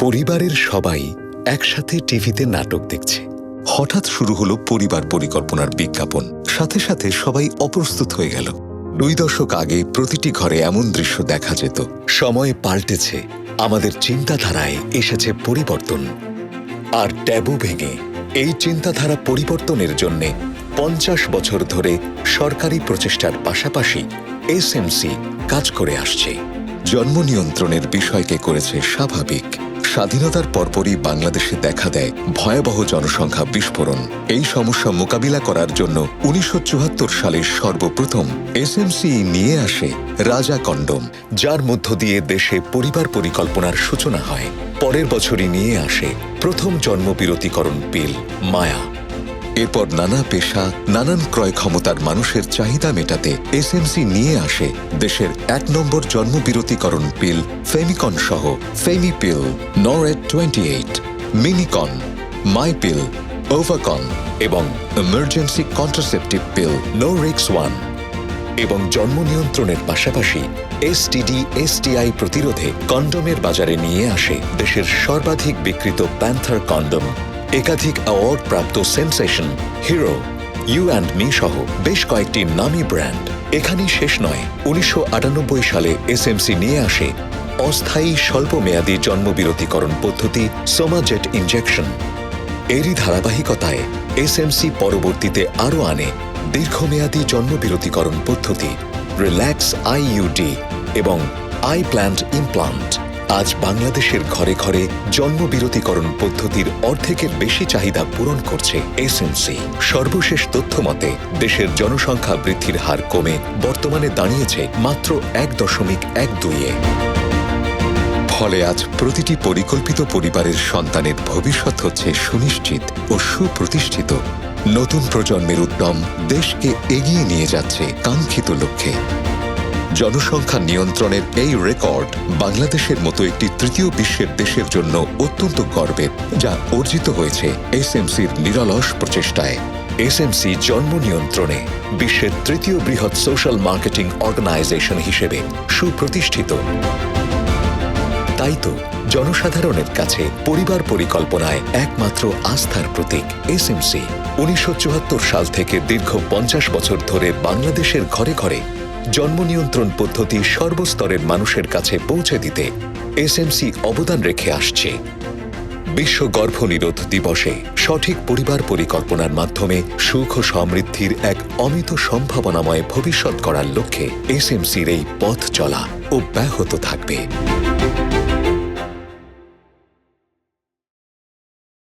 পরিবারের সবাই একসাথে টিভিতে নাটক দেখছে। হঠাৎ শুরু হলো পরিবার পরিকল্পনার বিজ্ঞাপন। সাথে সাথে সবাই অপ্রস্তুত হয়ে গেল। দুই দশক আগে প্রতিটি ঘরে এমন দৃশ্য দেখা যেত। সময় পাল্টেছে, আমাদের চিন্তাধারায় এসেছে পরিবর্তন। আর ট্যাবু ভেঙে এই চিন্তাধারা পরিবর্তনের জন্য পঞ্চাশ বছর ধরে সরকারি প্রচেষ্টার পাশাপাশি এসএমসি কাজ করে আসছে। জন্ম নিয়ন্ত্রণের বিষয়কে করেছে স্বাভাবিক স্বাধীনতার পরপরই বাংলাদেশে দেখা দেয় ভয়াবহ জনসংখ্যা বিস্ফোরণ। এই সমস্যা মোকাবিলা করার জন্য উনিশশো চুয়াত্তর সালে সর্বপ্রথম এসএমসি নিয়ে আসে রাজা কন্ডম, যার মধ্য দিয়ে দেশে পরিবার পরিকল্পনার সূচনা হয়। পরের বছরই নিয়ে আসে প্রথম জন্মবিরতিকরণ পিল মায়া। এরপর নানা পেশা, নানান ক্রয় ক্ষমতার মানুষের চাহিদা মেটাতে এসএমসি নিয়ে আসে দেশের এক নম্বর জন্মবিরতিকরণ পিল ফেমিকন সহ femi pill Norett twenty eight Minicon my pill Ovacon এবং এমার্জেন্সি কন্ট্রাসেপটিভ পিল নো রিক্স ওয়ান এবং জন্ম নিয়ন্ত্রণের পাশাপাশি এসটিডি এসটিআই প্রতিরোধে কন্ডোমের বাজারে নিয়ে আসে দেশের সর্বাধিক বিক্রিত প্যান্থার কন্ডোম একাধিক অ্যাওয়ার্ড প্রাপ্ত sensation, hero, you and me সহ বেশ কয়েকটি নামী ব্র্যান্ড। এখানেই শেষ নয়, উনিশশো সালে এসএমসি নিয়ে আসে অস্থায়ী স্বল্পমেয়াদী জন্মবিরতিকরণ পদ্ধতি সোমাজেট ইনজেকশন। এরই ধারাবাহিকতায় এসএমসি পরবর্তীতে আরও আনে দীর্ঘমেয়াদী জন্মবিরতিকরণ পদ্ধতি, রিল্যাক্স আইইউডি এবং আই প্ল্যান্ট ইমপ্লান্ট। আজ বাংলাদেশের ঘরে ঘরে জন্মবিরতিকরণ পদ্ধতির অর্ধেকের বেশি চাহিদা পূরণ করছে এসএমসি সর্বশেষ তথ্য মতে, দেশের জনসংখ্যা বৃদ্ধির হার কমে বর্তমানে দাঁড়িয়েছে মাত্র এক দশমিক এক দুইয়ে। ফলে আজ প্রতিটি পরিকল্পিত পরিবারের সন্তানের ভবিষ্যৎ হচ্ছে সুনিশ্চিত ও সুপ্রতিষ্ঠিত। নতুন প্রজন্মের উদ্যম দেশকে এগিয়ে নিয়ে যাচ্ছে কাঙ্ক্ষিত লক্ষ্যে। জনসংখ্যা নিয়ন্ত্রণের এই রেকর্ড বাংলাদেশের মতো একটি তৃতীয় বিশ্বের দেশের জন্য অত্যন্ত গর্বের যা অর্জিত হয়েছে এসএমসির নিরলস প্রচেষ্টায়। এসএমসি জন্ম নিয়ন্ত্রণে, বিশ্বের তৃতীয় বৃহৎ সোশ্যাল মার্কেটিং অর্গানাইজেশন হিসেবে সুপ্রতিষ্ঠিত। তাই তো, জনসাধারণের কাছে পরিবার পরিকল্পনায় একমাত্র আস্থার প্রতীক এসএমসি। উনিশশো চুয়াত্তর সাল থেকে দীর্ঘ পঞ্চাশ বছর ধরে বাংলাদেশের ঘরে ঘরে জন্ম নিয়ন্ত্রণ পদ্ধতি সর্বস্তরের মানুষের কাছে পৌঁছে দিতে এসএমসি অবদান রেখে আসছে। বিশ্ব গর্ভনিরোধ দিবসে সঠিক পরিবার পরিকল্পনার মাধ্যমে সুখ ও সমৃদ্ধির এক অমিত সম্ভাবনাময় ভবিষ্যৎ করার লক্ষ্যে এসএমসির এই পথ চলা অব্যাহত থাকবে।